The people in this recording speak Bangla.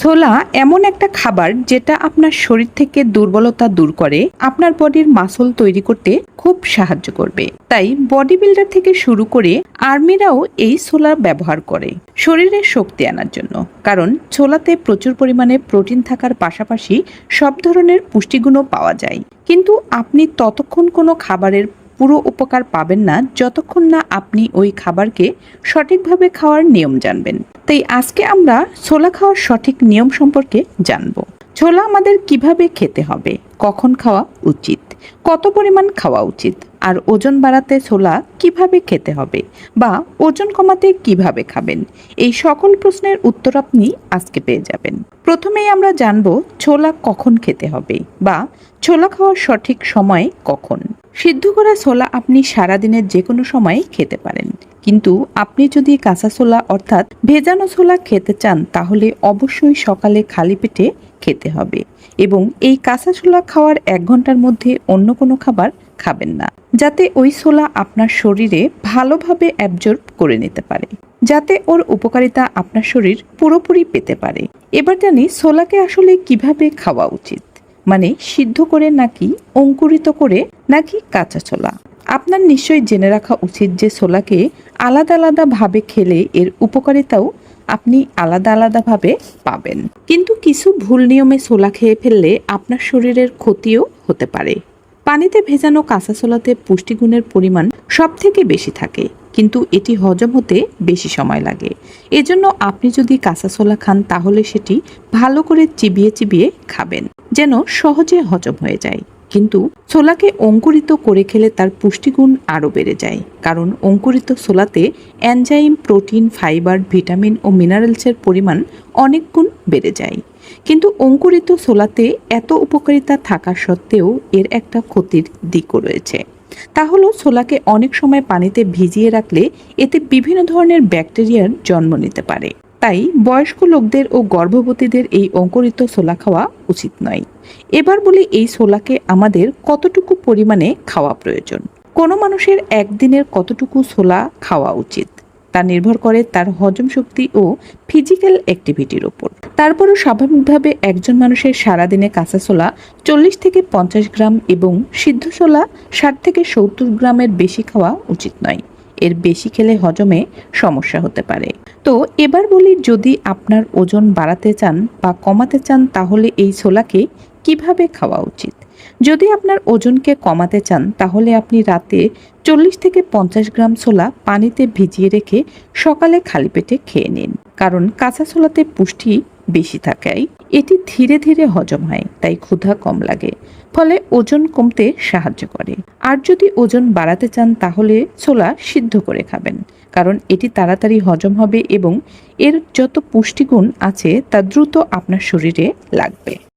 ছোলা এমন একটা খাবার যেটা আপনার শরীর থেকে দুর্বলতা দূর করে, আপনার বডির মাসল তৈরি করতে খুব সাহায্য করবে। তাই বডি বিল্ডার থেকে শুরু করে আর্মিরাও এই ছোলা ব্যবহার করে শরীরে শক্তি আনার জন্য। কারণ ছোলাতে প্রচুর পরিমাণে প্রোটিন থাকার পাশাপাশি সব ধরনের পুষ্টিগুণও পাওয়া যায়। কিন্তু আপনি ততক্ষণ কোনো খাবারের পুরো উপকার পাবেন না, যতক্ষণ না আপনি ওই খাবারকে সঠিকভাবে খাওয়ার নিয়ম জানবেন। তাই আজকে আমরা ছোলা খাওয়ার সঠিক নিয়ম সম্পর্কে জানব। ছোলা আমাদের কীভাবে খেতে হবে, কখন খাওয়া উচিত, কত পরিমাণ খাওয়া উচিত আর ওজন বাড়াতে ছোলা কীভাবে খেতে হবে বা ওজন কমাতে কীভাবে খাবেন? এই সকল প্রশ্নের উত্তর আপনি আজকে পেয়ে যাবেন। প্রথমেই আমরা জানব ছোলা কখন খেতে হবে বা ছোলা খাওয়ার সঠিক সময় কখন। সিদ্ধ করা ছোলা আপনি সারাদিনের যে কোনো সময় খেতে পারেন। কিন্তু আপনি যদি কাঁচা ছোলা অর্থাৎ ভেজানো ছোলা খেতে চান, তাহলে অবশ্যই সকালে খালি পেটে খেতে হবে এবং এই কাঁচা ছোলা খাওয়ার এক ঘণ্টার মধ্যে অন্য কোনো খাবার খাবেন না। যাতে ওই সোলা আপনার শরীরে ভালোভাবে অ্যাবজর্ব করে নিতে পারে। যাতে ওর উপকারিতা আপনার শরীর পুরোপুরি পেতে পারে। এবার জানি সোলাকে আসলে কীভাবে খাওয়া উচিত। মানে সিদ্ধ করে নাকি অঙ্কুরিত করে, নাকি কাঁচা ছোলা? আপনার নিশ্চয়ই জেনে রাখা উচিত যে ছোলাকে আলাদা আলাদা ভাবে খেলে এর উপকারিতাও আপনি আলাদা আলাদাভাবে পাবেন। কিন্তু কিছু ভুল নিয়মে ছোলা খেয়ে ফেললে আপনার শরীরের ক্ষতিও হতে পারে। পানিতে ভেজানো কাঁচা ছোলাতে পুষ্টিগুণের পরিমাণ সব থেকে বেশি থাকে, কিন্তু এটি হজম হতে বেশি সময় লাগে। এজন্য আপনি যদি কাঁচা ছোলা খান, তাহলে সেটি ভালো করে চিবিয়ে চিবিয়ে খাবেন, যেন সহজে হজম হয়ে যায়। কিন্তু ছোলাকে অঙ্কুরিত করে খেলে তার পুষ্টিগুণ আরও বেড়ে যায়। কারণ অঙ্কুরিত ছোলাতে অ্যানজাইম প্রোটিন, ফাইবার, ভিটামিন ও মিনারেলসের পরিমাণ অনেক গুণ বেড়ে যায়। কিন্তু অঙ্কুরিত ছোলাতে এত উপকারিতা থাকা সত্ত্বেও এর একটা ক্ষতির দিকও রয়েছে। তা হলো ছোলাকে অনেক সময় পানিতে ভিজিয়ে রাখলে এতে বিভিন্ন ধরনের ব্যাকটেরিয়ার জন্ম নিতে পারে। তাই বয়স্ক লোকদের ও গর্ভবতীদের এই অঙ্কুরিত ছোলা খাওয়া উচিত নয়। এবার বলি এই ছোলাকে আমাদের কতটুকু পরিমাণে খাওয়া প্রয়োজন? কোনো মানুষের একদিনের কতটুকু ছোলা খাওয়া উচিত? তা নির্ভর করে তার হজম শক্তি ও ফিজিক্যাল অ্যাক্টিভিটির ওপর তারপরও স্বাভাবিকভাবে একজন মানুষের সারাদিনে কাঁচা ছোলা চল্লিশ থেকে পঞ্চাশ গ্রাম এবং সিদ্ধ ছোলা ষাট থেকে সত্তর গ্রামের বেশি খাওয়া উচিত নয়। এর বেশি খেলে হজমে সমস্যা হতে পারে। তো এবার বলি যদি আপনার ওজন বাড়াতে চান বা কমাতে চান তাহলে এই ছোলাকে কীভাবে খাওয়া উচিত? যদি আপনার ওজনকে কমাতে চান তাহলে আপনি রাতে চল্লিশ থেকে পঞ্চাশ গ্রাম ছোলা পানিতে ভিজিয়ে রেখে সকালে খালি পেটে খেয়ে নিন। কারণ কাঁচা ছোলাতে পুষ্টি বেশি থাকায়। এটি ধীরে ধীরে হজম হয়, তাই ক্ষুধা কম লাগে। ফলে ওজন কমতে সাহায্য করে। আর যদি ওজন বাড়াতে চান, তাহলে ছোলা সিদ্ধ করে খাবেন, কারণ এটি তাড়াতাড়ি হজম হবে এবং এর যত পুষ্টিগুণ আছে, তা দ্রুত আপনার শরীরে লাগবে।